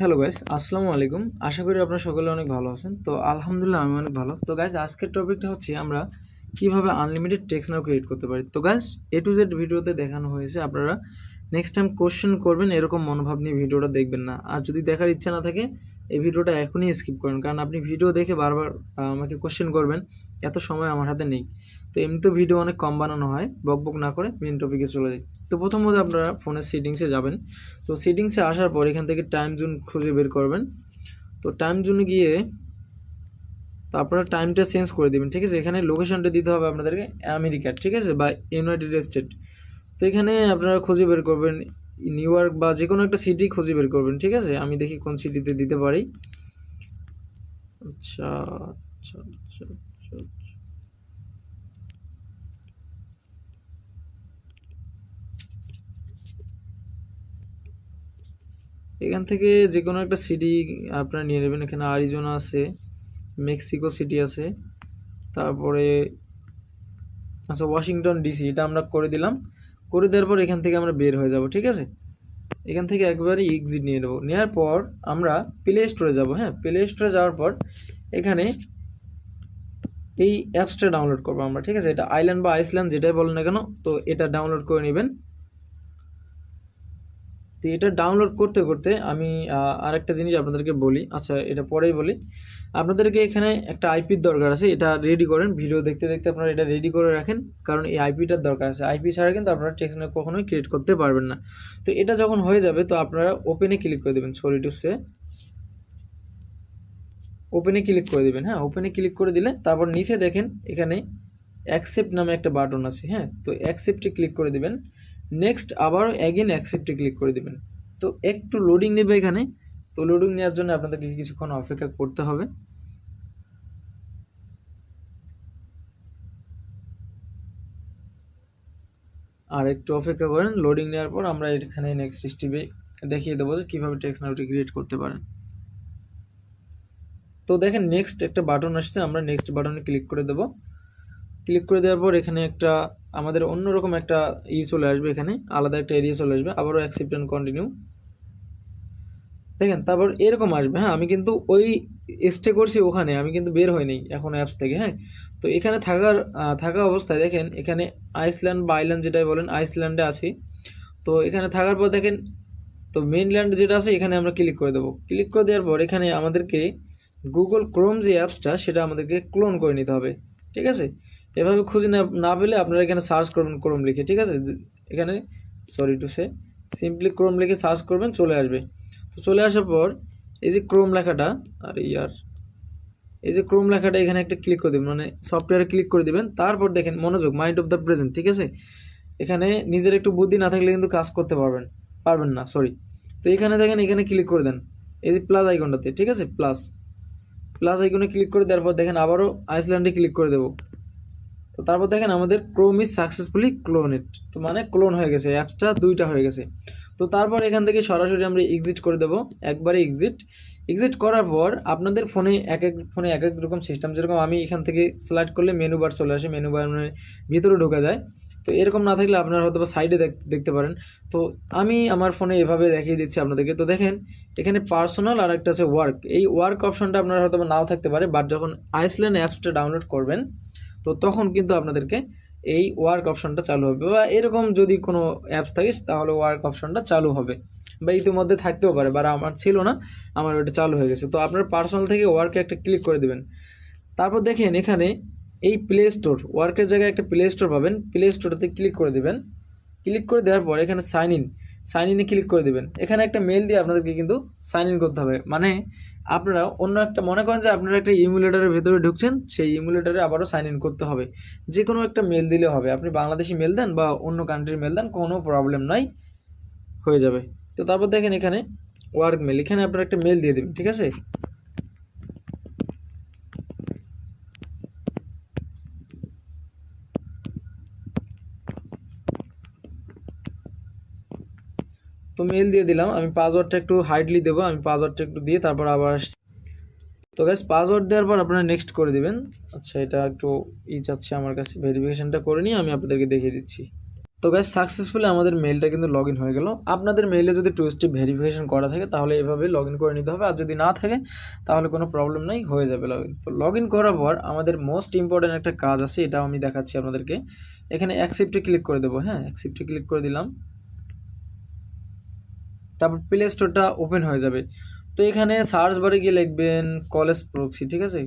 Hello guys, আসসালামু আলাইকুম। আশা করি আপনারা সকলে অনেক ভালো আছেন। তো আলহামদুলিল্লাহ, আমি অনেক ভালো। তো গাইস, আজকের টপিকটা হচ্ছে আমরা কীভাবে আনলিমিটেড টেক্সট নাও ক্রিয়েট করতে পারি। তো গাইস এ টু জেড ভিডিওতে দেখানো হয়েছে। আপনারা নেক্সট টাইম কোশ্চেন করবেন, এরকম মনোভাব নিয়ে ভিডিওটা দেখবেন না। আর যদি দেখার ইচ্ছা না থাকে, এই ভিডিওটা এখনই স্কিপ করেন। কারণ আপনি ভিডিও দেখে বারবার আমাকে কোশ্চেন করবেন, এত সময় আমার হাতে নেই। তো এমনিতেও ভিডিও অনেক কম বানানো হয়। বক বক না করে মেন টপিকে চলে যাই। তো প্রথমত আপনারা ফোনের সেটিংসে যাবেন। তো সেটিংসে আসার পর এখান থেকে টাইম জোন খুঁজে বের করবেন। তো টাইম জোনে গিয়ে তো আপনারা টাইমটা চেঞ্জ করে দেবেন, ঠিক আছে? এখানে লোকেশনটা দিতে হবে আপনাদেরকে আমেরিকা ঠিক আছে? বা ইউনাইটেড স্টেট তো এখানে আপনারা খুঁজে বের করবেন নিউ ইয়র্ক বা যে কোনো একটা সিটি খুঁজে বের করবেন, ঠিক আছে? আমি দেখি কোন সিটিতে দিতে পারি। আচ্ছা আচ্ছা আচ্ছা। এখান থেকে যে কোনো একটা সিটি আপনারা নিয়ে নেবেন। এখানে আরিজোনা আছে মেক্সিকো সিটি আছে, তারপরে আচ্ছা ওয়াশিংটন ডিসি এটা আমরা করে দিলাম। করে দেওয়ার পর এখান থেকে আমরা বের হয়ে যাব, ঠিক আছে? এখান থেকে একবারে এক্সিট নিয়ে নেব। নেওয়ার পর আমরা প্লে স্টোরে যাব হ্যাঁ? প্লে স্টোরে যাওয়ার পর এখানে এই অ্যাপসটা ডাউনলোড করব আমরা, ঠিক আছে? এটা আইল্যান্ড বা আইসল্যান্ড যেটাই বলেন না কেন, তো এটা ডাউনলোড করে নেবেন। তো এটা ডাউনলোড করতে করতে আমি আরেকটা জিনিস আপনাদেরকে বলি। আচ্ছা এটা পরেই বলি। আপনাদেরকে এখানে একটা আইপির দরকার আছে, এটা রেডি করেন। ভিডিও দেখতে দেখতে আপনারা এটা রেডি করে রাখেন, কারণ এই আইপিটার দরকার আছে। আইপি ছাড়া কিন্তু আপনারা টেক্সট কখনোই ক্রিয়েট করতে পারবেন না। তো এটা যখন হয়ে যাবে, তো আপনারা ওপেনে ক্লিক করে দেবেন সরি টু সে ওপেনে ক্লিক করে দিবেন হ্যাঁ? ওপেনে ক্লিক করে দিলে, তারপর নিচে দেখেন, এখানে অ্যাকসেপ্ট নামে একটা বাটন আছে হ্যাঁ? তো অ্যাকসেপ্টে ক্লিক করে দিবেন। নেক্সট আবার অ্যাগেন অ্যাকসেপ্টে ক্লিক করে দিবেন। তো একটু লোডিং নেবে এখানে। তো লোডিং নেওয়ার জন্য আপনাদেরকে কিছুক্ষণ অপেক্ষা করতে হবে। আর একটু অপেক্ষা করেন লোডিং নেওয়ার পর আমরা এখানে নেক্সট স্টেপে দেখিয়ে দেবো যে কীভাবে টেক্সট নাউটি ক্রিয়েট করতে পারেন। তো দেখেন নেক্সট একটা বাটন আসছে, আমরা নেক্সট বাটনে ক্লিক করে দেব। ক্লিক করে দেওয়ার পর এখানে একটা আমাদের অন্যরকম একটা ই চলে আসবে এখানে, আলাদা একটা এরিয়া চলে আসবে, আবারও অ্যাকসেপ্ট অ্যান্ড কন্টিনিউ দেখেন, তারপর এরকম আসবে হ্যাঁ আমি কিন্তু ওই স্টে করছি ওখানে, আমি কিন্তু বের হইনি এখন অ্যাপস থেকে হ্যাঁ। তো এখানে থাকার থাকা অবস্থায় দেখেন, এখানে আইসল্যান্ড বা আইল্যান্ড যেটাই বলেন আইসল্যান্ডে আছি। তো এখানে থাকার পর দেখেন, তো মেনল্যান্ড যেটা আছে, এখানে আমরা ক্লিক করে দেবো। ক্লিক করে দেওয়ার পর এখানে আমাদেরকে গুগল ক্রোম যে অ্যাপসটা সেটা আমাদেরকে ক্লোন করে নিতে হবে, ঠিক আছে? এভাবে খুঁজে না পেলে আপনারা এখানে সার্চ করবেন ক্রোম লিখে, ঠিক আছে? এখানে sorry to say simply Chrome লিখে সার্চ করবেন, চলে আসবে। তো চলে আসার পর, এই যে ক্রোম লেখাটা, আর ইয়ার, এই যে ক্রোম লেখাটা এখানে একটা ক্লিক করে দেবেন মানে সফটওয়্যারে ক্লিক করে দিবেন, তারপর দেখেন মনোযোগ মাইন্ড অফ দ্য প্রেজেন্ট ঠিক আছে? এখানে নিজের একটু বুদ্ধি না থাকলে কিন্তু কাজ করতে পারবেন পারবেন না সরি তো এখানে দেখেন, এখানে ক্লিক করে দেন। এই যে প্লাস আইকনটাতে ঠিক আছে? প্লাস প্লাস আইকনে ক্লিক করে দেওয়ার পর দেখেন আবারও আইসল্যান্ডে ক্লিক করে দেবো। তো তারপর দেখেন আমাদের ক্রোম ইজ সাকসেসফুলি ক্লোনেড তো মানে ক্লোন হয়ে গেছে অ্যাপসটা দুইটা হয়ে গেছে। তো তারপর এখান থেকে সরাসরি আমরা এক্সিট করে দেবো, একবারে এক্সিট এক্সিট করার পর আপনাদের ফোনে এক এক ফোনে এক এক রকম সিস্টেম যেরকম আমি এখান থেকে সিলেক্ট করলে মেনু বার চলে আসে মেনু বার মানে ভিতরে ঢোকা যায়। তো এরকম না থাকলে আপনারা হয়তো বা সাইডে দেখতে পারেন। তো আমি আমার ফোনে এভাবে দেখিয়ে দিচ্ছি আপনাদেরকে। তো দেখেন, এখানে পার্সোনাল আর একটা আছে ওয়ার্ক এই ওয়ার্ক অপশনটা আপনার হয়তো নাও থাকতে পারে বাট যখন আইসল্যান্ড অ্যাপসটা ডাউনলোড করবেন তো তখন কিন্তু আপনাদেরকে এই ওয়ার্ক অপশনটা চালু হবে বা এরকম যদি কোনো অ্যাপস থাকিস, তাহলে ওয়ার্ক অপশনটা চালু হবে বা ইতিমধ্যে থাকতেও পারে বা আমার ছিল না, আমার ওটা চালু হয়ে গেছে। তো আপনার পার্সোনাল থেকে ওয়ার্কে একটা ক্লিক করে দেবেন। তারপর দেখেন এখানে এই প্লে স্টোর ওয়ার্কের জায়গায় একটা প্লে স্টোর পাবেন। প্লে স্টোরটাতে ক্লিক করে দেবেন। ক্লিক করে দেওয়ার পর এখানে সাইন ইন সাইন ইনে ক্লিক করে দেবেন। এখানে একটা মেল দিয়ে আপনাদেরকে কিন্তু সাইন ইন করতে হবে। মানে আপনারা অন্য একটা, মনে করেন যে আপনারা একটা ইমুলেটারের ভেতরে ঢুকছেন, সেই ইমুলেটারে আবারও সাইন ইন করতে হবে। যে কোনো একটা মেল দিলে হবে। আপনি বাংলাদেশি মেল দেন বা অন্য কান্ট্রির মেল দেন, কোনো প্রবলেম নাই, হয়ে যাবে। তো তারপর দেখেন এখানে ওয়ার্ক মেল এখানে আপনারা একটা মেল দিয়ে দেবেন, ঠিক আছে? তো মেল দিয়ে দিলাম, আমি পাসওয়ার্ডটা একটু হাইডলি দেবো, আমি পাসওয়ার্ডটা একটু দিয়ে তারপর আবার তো গ্যাস পাসওয়ার্ড দেওয়ার পর আপনারা নেক্সট করে দিবেন। আচ্ছা এটা একটু ই চাচ্ছে আমার কাছে ভেরিফিকেশানটা করে নিয়ে আমি আপনাদেরকে দেখিয়ে দিচ্ছি। তো গাইজ সাকসেসফুলি আমাদের মেলটা কিন্তু লগ হয়ে গেল। আপনাদের মেইলে যদি টু স্টেপ ভেরিফিকেশন করা থাকে, তাহলে এভাবে লগ করে নিতে হবে। আর যদি না থাকে, তাহলে কোনো প্রবলেম নেই, হয়ে যাবে লগ তো লগ করার পর আমাদের মোস্ট ইম্পর্ট্যান্ট একটা কাজ আছে, এটাও আমি দেখাচ্ছি আপনাদেরকে। এখানে অ্যাকসেপ্টে ক্লিক করে দেবো হ্যাঁ অ্যাকসেপ্টে ক্লিক করে দিলাম। তারপর প্লে স্টোরটা ওপেন হয়ে যাবে। তো এখানে সার্চ বারে গিয়ে লিখবেন কলেজ প্রক্সি ঠিক আছে?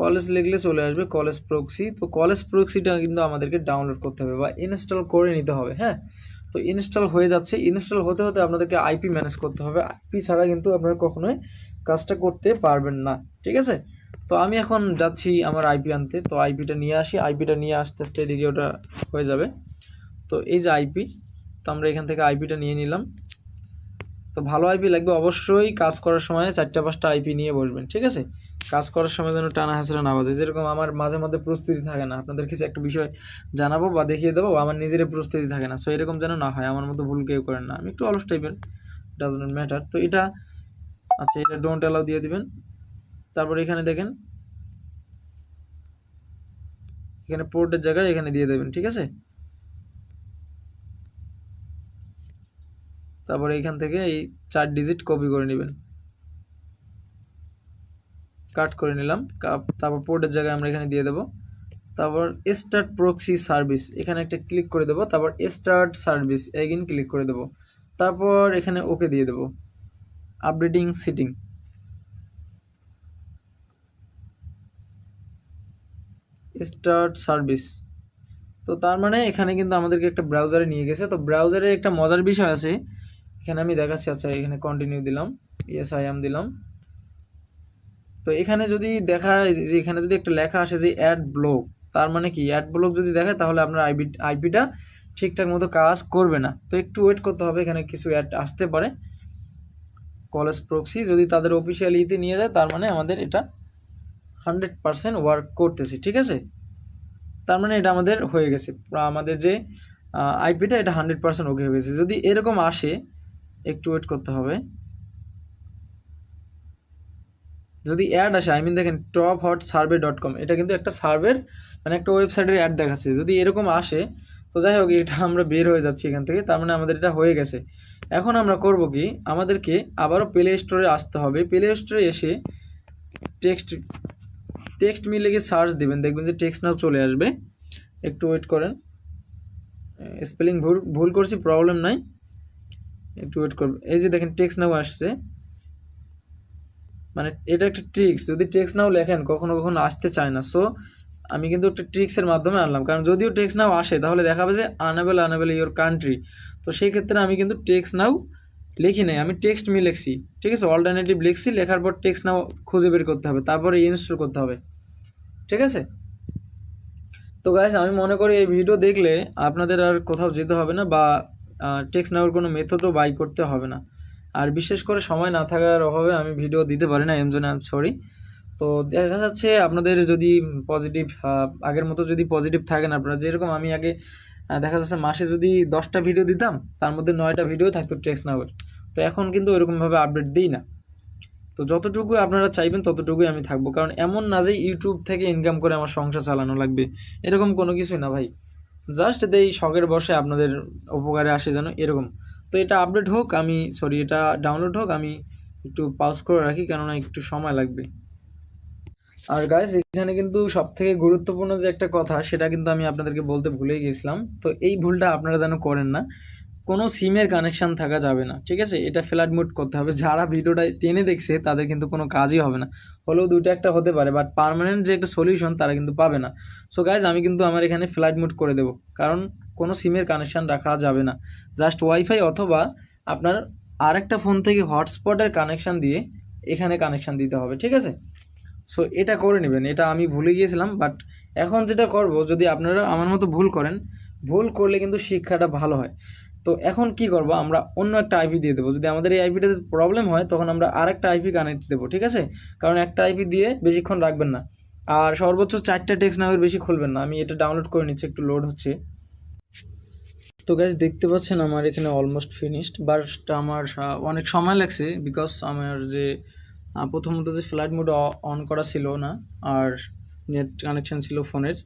কলেজ লিখলে চলে আসবে কলেজ প্রক্সি তো কলেজ প্রক্সিটা কিন্তু আমাদেরকে ডাউনলোড করতে হবে বা ইনস্টল করে নিতে হবে হ্যাঁ? তো ইনস্টল হয়ে যাচ্ছে। ইনস্টল হতে হতে আপনাদেরকে আইপি ম্যানেজ করতে হবে। আইপি ছাড়া কিন্তু আপনারা কখনোই কাজটা করতে পারবেন না, ঠিক আছে? তো আমি এখন যাচ্ছি আমার আইপি আনতে। তো আইপিটা নিয়ে আসি। আইপিটা নিয়ে আসতে আসতে এদিকে ওটা হয়ে যাবে। তো এই যে আইপি তো আমরা এখান থেকে আইপিটা নিয়ে নিলাম। তো ভালো আইপি লাগবে অবশ্যই। কাজ করার সময় চারটা, পাঁচটা আইপি নিয়ে বসবেন, ঠিক আছে? কাজ করার সময় যেন টানা হাসরা না বাজে। যেরকম আমার মাঝে মধ্যে প্রস্তুতি থাকে না, আপনাদের কিছু একটা বিষয় জানাব বা দেখিয়ে দেবো আমার নিজেরই প্রস্তুতি থাকে না। সো এরকম যেন না হয়, আমার মতো ভুল কেউ করেন না। আমি একটু অলস টাইপের ডাজ নট ম্যাটার তো এটা আচ্ছা এটা ডোন্ট অ্যালাউ দিয়ে দিবেন। তারপর এখানে দেখেন, এখানে পোর্টের জায়গায় এখানে দিয়ে দেবেন, ঠিক আছে? তারপরে এখান থেকে এই চার ডিজিট কপি করে নেবেন। কাট করে নিলাম। তারপর পোর্টের জায়গায় আমরা এখানে দিয়ে দেবো। তারপর স্টার্ট প্রক্সি সার্ভিস এখানে একটা ক্লিক করে দেবো। তারপর স্টার্ট সার্ভিস এগেন ক্লিক করে দেবো। তারপর এখানে ওকে দিয়ে দেবো। আপডেটিং সিটিং স্টার্ট সার্ভিস তো তার মানে এখানে কিন্তু আমাদেরকে একটা ব্রাউজারে নিয়ে গেছে। তো ব্রাউজারে একটা মজার বিষয় আছে। এখানে আমি দেখাচ্ছি আচ্ছা এখানে কন্টিনিউ দিলাম ইয়েস আই এম দিলাম। তো এখানে যদি দেখা যে, এখানে যদি একটা লেখা আসে যে অ্যাড ব্লক তার মানে কি? অ্যাড ব্লক যদি দেখায়, তাহলে আপনার আইপি আইপিটা ঠিকঠাক মতো কাজ করবে না। তো একটু ওয়েট করতে হবে, এখানে কিছু অ্যাড আসতে পারে। কলেজ প্রক্সি যদি তাদের অফিসিয়াল ইতে নিয়ে যায়, তার মানে আমাদের এটা হান্ড্রেড পারসেন্ট ওয়ার্ক করতেছে, ঠিক আছে? তার মানে এটা আমাদের হয়ে গেছে। আমাদের যে আইপিটা এটা হান্ড্রেড পারসেন্ট ওকে হয়ে গেছে। যদি এরকম আসে একটু ওয়েট করতে হবে। যদি অ্যাড আসে আই মিন দেখেন top hot survey dot com এটা কিন্তু একটা সার্ভের মানে একটা ওয়েবসাইটের অ্যাড দেখাচ্ছে। যদি এরকম আসে, তো যাই হোক, এটা আমরা বের হয়ে যাচ্ছি এখান থেকে, তার মানে আমাদের এটা হয়ে গেছে। এখন আমরা করব কি, আমাদেরকে আবারও প্লে স্টোরে আসতে হবে। প্লে স্টোরে এসে টেক্সট টেক্সট মিলে গিয়ে সার্চ দেবেন। দেখবেন যে টেক্সট নাও চলে আসবে। একটু ওয়েট করেন। স্পেলিং ভুল ভুল করছি প্রবলেম নাই। একটু ওয়েট করবেন এই যে দেখেন টেক্স নাও আসছে। মানে এটা একটা ট্রিক্স যদি টেক্সট নাও লেখেন, কখনো কখনো আসতে চায় না। সো আমি কিন্তু একটা ট্রিক্সের মাধ্যমে আনলাম। কারণ যদিও টেক্স নাও আসে, তাহলে দেখাবে যে আনাবেল আনাবেল ইয়োর কান্ট্রি তো সেই ক্ষেত্রে আমি কিন্তু টেক্স নাও লিখি নাই। আমি টেক্সট মি লিখছি। ঠিক আছে? অল্টারনেটিভ লিখছি, লেখার পর টেক্সট নাও খুঁজে বের করতে হবে। তারপরে ইনস্টল করতে হবে। ঠিক আছে? তো গাইস আমি মনে করি এই ভিডিও দেখলে আপনাদের আর কোথাও যেতে হবে না বা টেক্সট নেওয়ার কোনো মেথডও বাই করতে হবে না। আর বিশেষ করে সময় না থাকার অভাবে আমি ভিডিও দিতে পারি না এম জন্য সরি তো দেখা যাচ্ছে আপনাদের যদি পজিটিভ আগের মতো যদি পজিটিভ থাকেন আপনারা, যেরকম আমি আগে দেখা যাচ্ছে মাসে যদি দশটা ভিডিও দিতাম, তার মধ্যে নয়টা ভিডিও থাকতো টেক্সট নাওয়ের। তো এখন কিন্তু ওইরকমভাবে আপডেট দিই না। তো যতটুকু আপনারা চাইবেন ততটুকুই আমি থাকব। কারণ এমন না যে ইউটিউব থেকে ইনকাম করে আমার সংসার চালানো লাগবে। এরকম কোনো কিছুই না ভাই। জাস্ট দেই শখের বসে আপনাদের উপকারে আসে যেন এরকম। তো এটা আপডেট হোক, আমি সরি এটা ডাউনলোড হোক, আমি একটু পাউজ করে রাখি, কেননা একটু সময় লাগবে। আর গাইজ এখানে কিন্তু সব থেকে গুরুত্বপূর্ণ যে একটা কথা, সেটা কিন্তু আমি আপনাদেরকে বলতে ভুলেই গেছিলাম। তো এই ভুলটা আপনারা যেন করেন না। কোনো সিমের কানেকশান থাকা যাবে না, ঠিক আছে? এটা ফ্ল্যাট মুড করতে হবে। যারা ভিডিওটা টেনে দেখছে, তাদের কিন্তু কোনো কাজই হবে না। হলেও দুটো একটা হতে পারে বাট পার্মানেন্ট যে একটা সলিউশন তারা কিন্তু পাবে না। সো গাইজ আমি কিন্তু আমার এখানে ফ্ল্যাট মুড করে দেবো। কারণ কোনো সিমের কানেকশান রাখা যাবে না। জাস্ট ওয়াইফাই অথবা আপনার আরেকটা ফোন থেকে হটস্পটের কানেকশান দিয়ে এখানে কানেকশান দিতে হবে, ঠিক আছে? সো এটা করে নেবেন। এটা আমি ভুলে গিয়েছিলাম বাট এখন যেটা করব, যদি আপনারা আমার মতো ভুল করেন, ভুল করলে কিন্তু শিক্ষাটা ভালো হয়। তো এখন কি করব? আমরা অন্য একটা আইপি দিয়ে দেবো। যদি আমাদের এই আইপিটাতে প্রবলেম হয়, তখন আমরা আরেকটা আইপি কানেক্ট দেবো, ঠিক আছে? কারণ একটা আইপি দিয়ে বেশিক্ষণ রাখবেন না। আর সর্বোচ্চ চারটা টেক্সট নামের বেশি খুলবেন না। আমি এটা ডাউনলোড করে নিচ্ছি, একটু লোড হচ্ছে। তো গাইজ দেখতে পাচ্ছেন আমার এখানে অলমোস্ট ফিনিশড বাট আমার অনেক সময় লাগছে বিকজ আমার যে প্রথমত যে ফ্লাইট মোড অন করা ছিল না, আর নেট কানেকশন ছিল ফোনের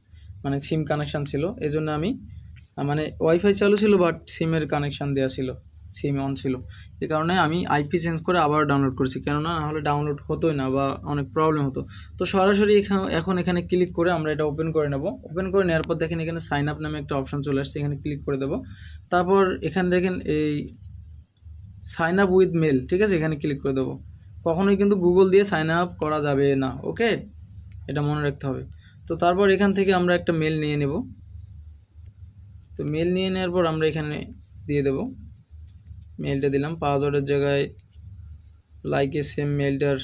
মানে সিম কানেকশন ছিল এই জন্য আমি মানে ওয়াইফাই চালু ছিল বাট সিমের কানেকশান দেওয়া ছিল সিম অন ছিল। এ কারণে আমি আইপি চেঞ্জ করে আবার ডাউনলোড করেছি, কেননা না হলে ডাউনলোড হতোই না বা অনেক প্রবলেম হতো। তো সরাসরি এখানে এখন এখানে ক্লিক করে আমরা এটা ওপেন করে নেব। ওপেন করে নেওয়ার পর দেখেন এখানে সাইন আপ নামে একটা অপশন চলে আসছে, এখানে ক্লিক করে দেবো। তারপর এখানে দেখেন এই সাইন আপ উইথ মেল ঠিক আছে? এখানে ক্লিক করে দেবো। কখনোই কিন্তু গুগল দিয়ে সাইন আপ করা যাবে না ওকে এটা মনে রাখতে হবে। তো তারপর এখান থেকে আমরা একটা মেল নিয়ে নেব। তো মেল নিয়ে নেওয়ার পর আমরা এখানে দিয়ে দেব। মেলটা দিলাম পাসওয়ার্ডের জায়গায় লাইকে সেম মেলটার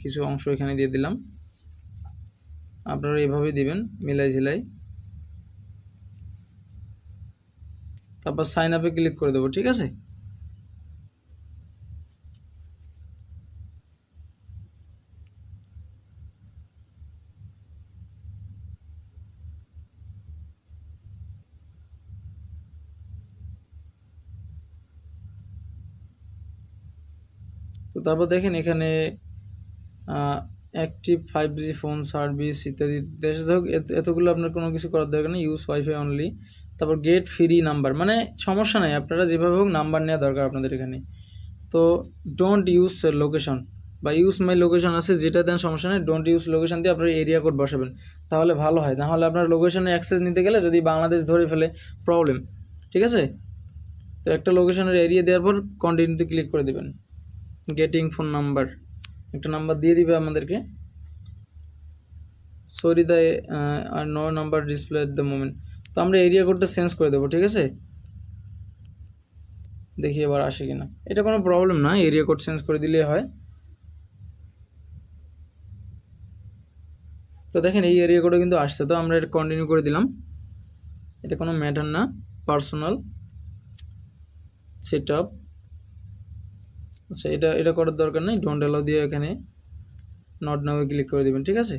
কিছু অংশ এখানে দিয়ে দিলাম। আপনারা এভাবে দিবেন, মেলাই ঝিলাই। তারপর সাইন আপে ক্লিক করে দেবো, ঠিক আছে? তো তারপর দেখেন এখানে active five G phone service ইত্যাদি দেশ হোক, এত- এতগুলো আপনার কোনো কিছু করার দরকার নেই ইউজ ওয়াইফাই অনলি তারপর গেট ফ্রি নাম্বার মানে সমস্যা নাই, আপনারা যেভাবে হোক নাম্বার নেওয়া দরকার আপনাদের এখানে। তো ডোন্ট ইউজ লোকেশন বা ইউজ মাই লোকেশন আছে, যেটা দেন সমস্যা নেই ডোন্ট ইউজ লোকেশন দিয়ে আপনার এরিয়া কোড বসাবেন, তাহলে ভালো হয়। নাহলে আপনার লোকেশনে অ্যাক্সেস নিতে গেলে যদি বাংলাদেশ ধরে ফেলে প্রবলেম ঠিক আছে? তো একটা লোকেশনের এরিয়া দেওয়ার পর কন্টিনিউতে ক্লিক করে দেবেন। গেটিং ফোন নাম্বার একটা নাম্বার দিয়ে দিবে আমাদেরকে। Sorry the are no number display at the moment তো আমরা এরিয়া কোডটা চেঞ্জ করে দেবো, ঠিক আছে? দেখি এবার আসে কিনা। এটা কোনো প্রবলেম না এরিয়া কোড চেঞ্জ করে দিলে হয়। তো দেখেন, এই এরিয়া কোডে কিন্তু আসছে, তো আমরা এটা কন্টিনিউ করে দিলাম। এটা কোনো ম্যাটার না পার্সোনাল সেট আপ আচ্ছা এটা এটা করার দরকার নেই ডোন্ট অ্যালাউ দিয়ে এখানে নট নাও ক্লিক করে দিবেন, ঠিক আছে?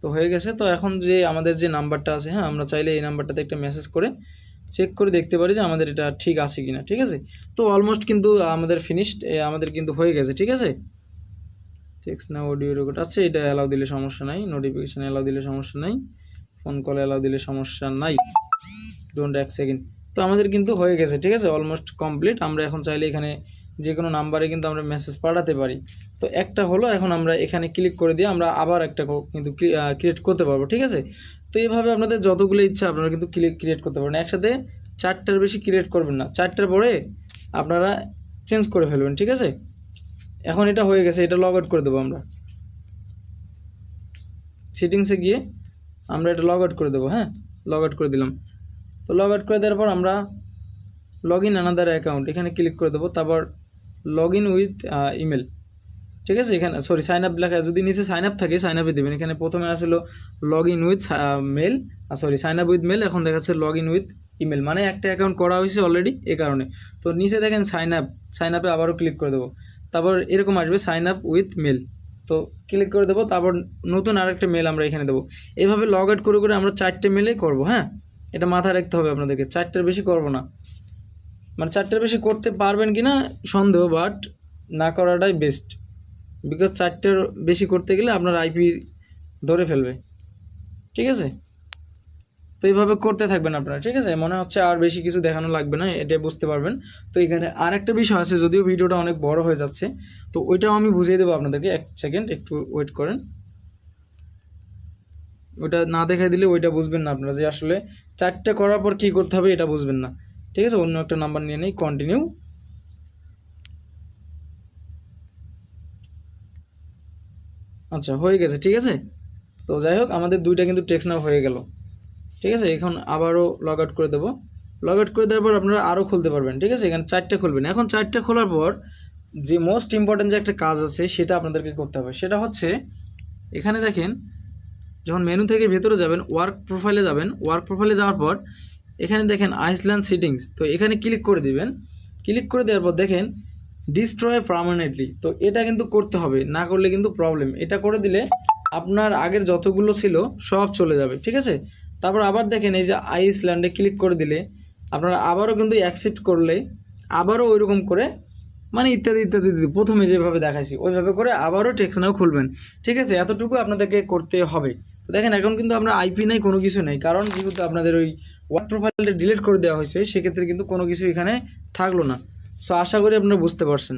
তো হয়ে গেছে, তো এখন যে আমাদের যে নাম্বারটা আছে হ্যাঁ আমরা চাইলে এই নাম্বারটাতে একটা মেসেজ করে চেক করে দেখতে পারি যে আমাদের এটা ঠিক আছে কি না ঠিক আছে? তো অলমোস্ট কিন্তু আমাদের ফিনিশড আমাদের কিন্তু হয়ে গেছে, ঠিক আছে? টেক্সট না অডিও রেকর্ড আছে এটা অ্যালাউ দিলে সমস্যা নাই নোটিফিকেশান অ্যালাউ দিলে সমস্যা নাই ফোন কল অ্যালাউ দিলে সমস্যা নাই। ডোন্ট এক সেকেন্ড তো আমাদের কিন্তু হয়ে গেছে, ঠিক আছে? অলমোস্ট কমপ্লিট আমরা এখন চাইলে এখানে যে কোনো নাম্বারে কিন্তু আমরা মেসেজ পাঠাতে পারি। তো একটা হলো, এখন আমরা এখানে ক্লিক করে দিয়ে আমরা আবার একটা কিন্তু ক্রিয়েট করতে পারব, ঠিক আছে? তো এইভাবে আপনাদের যতগুলো ইচ্ছা আপনারা কিন্তু ক্লিক ক্রিয়েট করতে পারবেন। একসাথে চারটার বেশি ক্রিয়েট করবেন না। চারটার পরে আপনারা চেঞ্জ করে ফেলবেন, ঠিক আছে? এখন এটা হয়ে গেছে, এটা লগ আউট করে দেবো আমরা। সেটিংসে গিয়ে আমরা এটা লগ আউট করে দেবো হ্যাঁ? লগ আউট করে দিলাম। তো লগ আউট করে দেওয়ার পর আমরা লগ ইন আনাদার অ্যাকাউন্ট এখানে ক্লিক করে দেবো, তারপর লগ ইন উইথ ইমেল ঠিক আছে? এখানে সরি সাইন আপ লেখা, যদি নিচে সাইন আপ থাকে সাইন আপে দেবেন। এখানে প্রথমে আসলো log in with mail sorry sign up with mail এখন দেখাচ্ছে লগ ইন উইথ ইমেল মানে একটা অ্যাকাউন্ট করা হয়েছে অলরেডি এ কারণে। তো নিচে দেখেন সাইন আপ সাইন আপে আবারও ক্লিক করে দেবো। তারপর এরকম আসবে সাইন আপ উইথ মেল তো ক্লিক করে দেবো, তারপর নতুন আরেকটা মেল আমরা এখানে দেবো। এইভাবে লগ আউট করে করে আমরা চারটে মেলে করব হ্যাঁ? এটা মাথায় রাখতে হবে আপনাদেরকে। চারটের বেশি করব না। মানে চারটের বেশি করতে পারবেন কি না সন্দেহ বাট না করাটাই বেস্ট বিকজ চারটের বেশি করতে গেলে আপনার আইপি ধরে ফেলবে। ঠিক আছে? তো এইভাবে করতে থাকবেন আপনারা, ঠিক আছে? মনে হচ্ছে আর বেশি কিছু দেখানো লাগবে না এটা বুঝতে পারবেন। তো এখানে আর একটা বিষয় আছে, যদিও ভিডিওটা অনেক বড় হয়ে যাচ্ছে, তো ওইটাও আমি বুঝিয়ে দেবো আপনাদেরকে। এক সেকেন্ড একটু ওয়েট করেন। ওটা না দেখাই দিলে ওইটা বুঝবেন না আপনারা যে আসলে চারটে করার পর কি করতে হবে এটা বুঝবেন না। ঠিক আছে? অন্য একটা নাম্বার নিয়ে নেই কন্টিনিউ আচ্ছা হয়ে গেছে, ঠিক আছে? তো যাই হোক, আমাদের দুইটা কিন্তু টেক্সট নাও হয়ে গেল। ঠিক আছে? এখন আবারও লগ আউট করে দেবো। লগ আউট করে দেওয়ার পর আপনারা আরও খুলতে পারবেন, ঠিক আছে? এখানে চারটে খুলবেন। এখন চারটে খোলার পর যে মোস্ট ইম্পর্ট্যান্ট যে একটা কাজ আছে, সেটা আপনাদেরকে করতে হবে। সেটা হচ্ছে, এখানে দেখেন যখন মেনু থেকে ভেতরে যাবেন ওয়ার্ক প্রোফাইলে যাবেন ওয়ার্ক প্রোফাইলে যাওয়ার পর, এখানে দেখেন আইসল্যান্ড সিটিংস তো এখানে ক্লিক করে দিবেন। ক্লিক করে দেওয়ার পর দেখেন ডিস্ট্রয় পার্মানেন্টলি তো এটা কিন্তু করতে হবে, না করলে কিন্তু প্রবলেম এটা করে দিলে আপনার আগের যতগুলো ছিল, সব চলে যাবে, ঠিক আছে? তারপর আবার দেখেন এই যে আইসল্যান্ডে ক্লিক করে দিলে, আপনারা আবারও কিন্তু অ্যাকসেপ্ট করলে, আবারও ওইরকম করে মানে ইত্যাদি ইত্যাদি। প্রথমে যেভাবে দেখাইছি, ওইভাবে করে আবারও টেক্সনাও খুলবেন, ঠিক আছে? এতটুকু আপনাদেরকে করতে হবে। দেখেন, এখন কিন্তু আমরা আইপি নাই, কোনো কিছু নেই। কারণ যেহেতু আপনাদের ওই ওয়ার্ড প্রোফাইলটা ডিলিট করে দেওয়া হয়েছে, সেক্ষেত্রে কিন্তু কোনো কিছু এখানে থাকল না। সো আশা করি আপনারা বুঝতে পারছেন।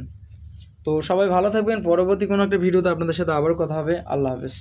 তো সবাই ভালো থাকবেন, পরবর্তী কোনো একটা ভিডিওতে আপনাদের সাথে আবার কথা হবে। আল্লাহ হাফেজ।